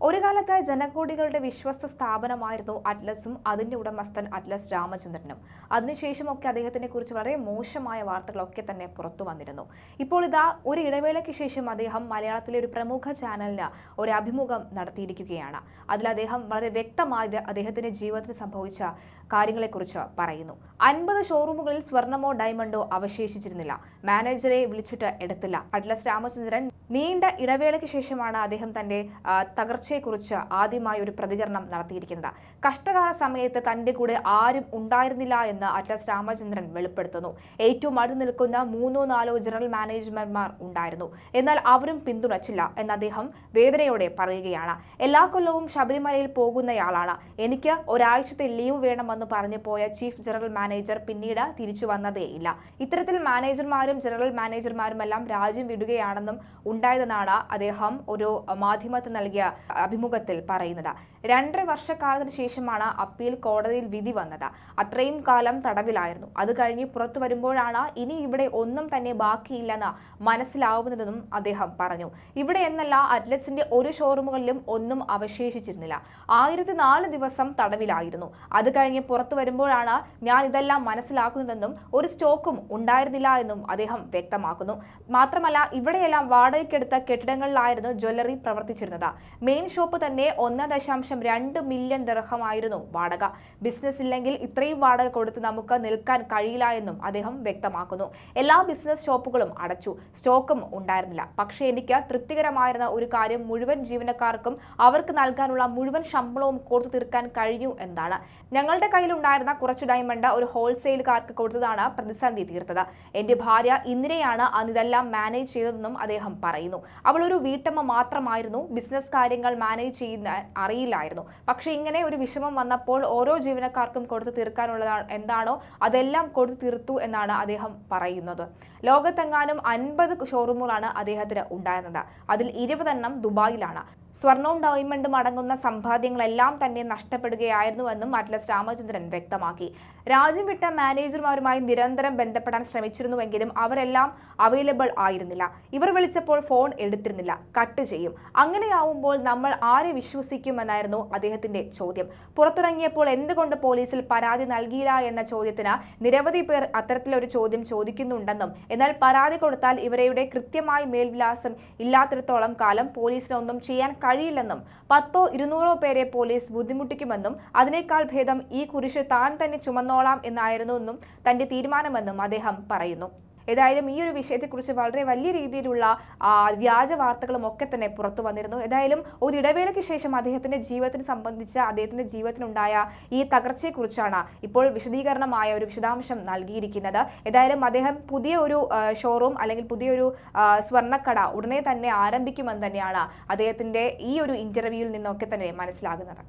ഒരു കാലത്ത് ജനകോടികളുടെ വിശ്വസ്ത സ്ഥാപനമായിരുന്നു അറ്റ്ലസും അതിന്റെ ഉടമസ്ഥൻ അറ്റ്ലസ് രാമചന്ദ്രനും. അതിനുശേഷമൊക്കെ അദ്ദേഹത്തിനെ കുറിച്ച് വളരെ മോശമായ വാർത്തകളൊക്കെ തന്നെ പുറത്തു വന്നിരുന്നു. ഇപ്പോൾ ഇതാ ഒരു ഇടവേളയ്ക്ക് ശേഷം അദ്ദേഹം മലയാളത്തിലെ ഒരു പ്രമുഖ ചാനലിന് ഒരു അഭിമുഖം നടത്തിയിരിക്കുകയാണ്. അതിൽ അദ്ദേഹം വളരെ വ്യക്തമായി അദ്ദേഹത്തിന്റെ ജീവിതത്തിൽ സംഭവിച്ച കാര്യങ്ങളെക്കുറിച്ച് പറയുന്നു. അൻപത് ഷോറൂമുകളിൽ സ്വർണമോ ഡയമണ്ടോ അവശേഷിച്ചിരുന്നില്ല. മാനേജറെ വിളിച്ചിട്ട് എടുത്തില്ല. അറ്റ്ലസ് രാമചന്ദ്രൻ നീണ്ട ഇടവേളയ്ക്ക് ശേഷമാണ് അദ്ദേഹം തന്റെ ആ, തകർച്ചയെക്കുറിച്ച് ആദ്യമായി ഒരു പ്രതികരണം നടത്തിയിരിക്കുന്നത്. കഷ്ടകാല സമയത്ത് തന്റെ കൂടെ ആരും ഉണ്ടായിരുന്നില്ല എന്ന് അറ്റ്ലസ് രാമചന്ദ്രൻ വെളിപ്പെടുത്തുന്നു. ഏറ്റവും അടുത്ത് നിൽക്കുന്ന മൂന്നോ നാലോ ജനറൽ മാനേജർമാർ ഉണ്ടായിരുന്നു. എന്നാൽ അവരും പിന്തുണച്ചില്ല എന്ന് അദ്ദേഹം വേദനയോടെ പറയുകയാണ്. എല്ലാ കൊല്ലവും ശബരിമലയിൽ പോകുന്നയാളാണ്. എനിക്ക് ഒരാഴ്ചത്തെ ലീവ് വേണമെന്ന് പറഞ്ഞു പോയ ചീഫ് ജനറൽ മാനേജർ പിന്നീട് തിരിച്ചു വന്നതേയില്ല ഇത്തരത്തിൽ മാനേജർമാരും ജനറൽ മാനേജർമാരുമെല്ലാം രാജ്യം വിടുകയാണെന്നും ഉണ്ടായതെന്നാണ് അദ്ദേഹം ഒരു മാധ്യമത്തിന് നൽകിയ അഭിമുഖത്തിൽ പറയുന്നത്. രണ്ടര വർഷക്കാലത്തിന് ശേഷമാണ് അപ്പീൽ കോടതിയിൽ വിധി വന്നത്. അത്രയും കാലം തടവിലായിരുന്നു. അത് കഴിഞ്ഞ് പുറത്തു വരുമ്പോഴാണ് ഇനി ഇവിടെ ഒന്നും തന്നെ ബാക്കിയില്ലെന്ന് മനസ്സിലാവുന്നതെന്നും അദ്ദേഹം പറഞ്ഞു. ഇവിടെ എന്നല്ല അറ്റ്ലറ്റ്സിന്റെ ഒരു ഷോറൂമുകളിലും ഒന്നും അവശേഷിച്ചിരുന്നില്ല. ആയിരത്തി നാല് ദിവസം തടവിലായിരുന്നു. അത് കഴിഞ്ഞ് പുറത്തു വരുമ്പോഴാണ് ഞാൻ ഇതെല്ലാം മനസ്സിലാക്കുന്നതെന്നും ഒരു സ്റ്റോക്കും ഉണ്ടായിരുന്നില്ല എന്നും അദ്ദേഹം വ്യക്തമാക്കുന്നു. മാത്രമല്ല ഇവിടെയെല്ലാം വാടകയ്ക്കെടുത്ത കെട്ടിടങ്ങളിലായിരുന്നു ജ്വല്ലറി പ്രവർത്തിച്ചിരുന്നത്. മെയിൻ ഷോപ്പ് തന്നെ ഒന്ന് ദശാംശം രണ്ട് മില്യൺ ദർഹമായിരുന്നു വാടക. ബിസിനസ് ഇല്ലെങ്കിൽ ഇത്രയും വാടക കൊടുത്ത് നമുക്ക് നിൽക്കാൻ കഴിയില്ല എന്നും അദ്ദേഹം വ്യക്തമാക്കുന്നു. എല്ലാ ബിസിനസ് ഷോപ്പുകളും അടച്ചു. സ്റ്റോക്കും ഉണ്ടായിരുന്നില്ല. പക്ഷേ എനിക്ക് തൃപ്തികരമായിരുന്ന ഒരു കാര്യം മുഴുവൻ ജീവനക്കാർക്കും അവർക്ക് നൽകാനുള്ള മുഴുവൻ ശമ്പളവും കൊടുത്തു തീർക്കാൻ കഴിഞ്ഞു എന്നാണ്. ഞങ്ങളുടെ കയ്യിലുണ്ടായിരുന്ന കുറച്ച് ഡയമണ്ട് ഒരു ഹോൾസെയിൽകാർക്ക് കൊടുത്തതാണ് പ്രതിസന്ധി തീർത്തത്. എന്റെ ഭാര്യ ഇന്ദിരയാണ് അന്ന് ഇതെല്ലാം മാനേജ് ചെയ്തതെന്നും അദ്ദേഹം പറയുന്നു. അവൾ ഒരു വീട്ടമ്മ മാത്രമായിരുന്നു. ബിസിനസ് കാര്യങ്ങൾ മാനേജ് ചെയ്യുന്ന അറിയില്ലായിരുന്നു. പക്ഷേ ഇങ്ങനെ ഒരു വിഷമം വന്നപ്പോൾ ഓരോ ജീവനക്കാർക്കും കൊടുത്തു തീർക്കാനുള്ളതാണ് എന്താണോ അതെല്ലാം കൊടുത്തു തീർത്തു എന്നാണ് അദ്ദേഹം പറയുന്നത്. ലോകത്തെങ്ങാനും അൻപത് ഷോറൂമുകളാണ് അദ്ദേഹത്തിന് ഉണ്ടായിരുന്നത്. അതിൽ ഇരുപതെണ്ണം ദുബായിലാണ്. സ്വർണവും ഡയമണ്ടും അടങ്ങുന്ന സമ്പാദ്യങ്ങളെല്ലാം തന്നെ നഷ്ടപ്പെടുകയായിരുന്നുവെന്നും അറ്റ്ലസ് രാമചന്ദ്രൻ വ്യക്തമാക്കി. രാജ്യം വിട്ട മാനേജർമാരുമായി നിരന്തരം ബന്ധപ്പെടാൻ ശ്രമിച്ചിരുന്നുവെങ്കിലും അവരെല്ലാം അവൈലബിൾ ആയിരുന്നില്ല. ഇവർ വിളിച്ചപ്പോൾ ഫോൺ എടുത്തിരുന്നില്ല. കട്ട് ചെയ്യും. അങ്ങനെയാവുമ്പോൾ നമ്മൾ ആരെ വിശ്വസിക്കുമെന്നായിരുന്നു അദ്ദേഹത്തിന്റെ ചോദ്യം. പുറത്തിറങ്ങിയപ്പോൾ എന്തുകൊണ്ട് പോലീസിൽ പരാതി നൽകിയില്ല എന്ന ചോദ്യത്തിന് നിരവധി പേർ അത്തരത്തിലൊരു ചോദ്യം ചോദിക്കുന്നുണ്ടെന്നും എന്നാൽ പരാതി കൊടുത്താൽ ഇവരുടെ കൃത്യമായ മേൽവിലാസം ഇല്ലാത്തിടത്തോളം കാലം പോലീസിനൊന്നും ചെയ്യാൻ കഴിയില്ലെന്നും പത്തോ ഇരുന്നൂറോ പേരെ പോലീസ് ബുദ്ധിമുട്ടിക്കുമെന്നും അതിനേക്കാൾ ഭേദം ഈ കുരിശ് താൻ തന്നെ ചുമന്നോളാം എന്നായിരുന്നു എന്നും തന്റെ തീരുമാനമെന്നും അദ്ദേഹം പറയുന്നു. ഏതായാലും ഈ ഒരു വിഷയത്തെക്കുറിച്ച് വളരെ വലിയ രീതിയിലുള്ള വ്യാജ വാർത്തകളും ഒക്കെ തന്നെ പുറത്തു വന്നിരുന്നു. ഏതായാലും ഒരു ഇടവേളയ്ക്ക് ശേഷം അദ്ദേഹത്തിന്റെ ജീവിതത്തിന് സംബന്ധിച്ച അദ്ദേഹത്തിന്റെ ജീവിതത്തിനുണ്ടായ ഈ തകർച്ചയെക്കുറിച്ചാണ് ഇപ്പോൾ വിശദീകരണമായ ഒരു വിശദാംശം നൽകിയിരിക്കുന്നത്. ഏതായാലും അദ്ദേഹം പുതിയ ഒരു ഷോറൂം അല്ലെങ്കിൽ പുതിയൊരു സ്വർണക്കട ഉടനെ തന്നെ ആരംഭിക്കുമെന്ന് തന്നെയാണ് അദ്ദേഹത്തിന്റെ ഈ ഒരു ഇന്റർവ്യൂവിൽ നിന്നൊക്കെ തന്നെ മനസ്സിലാകുന്നത്.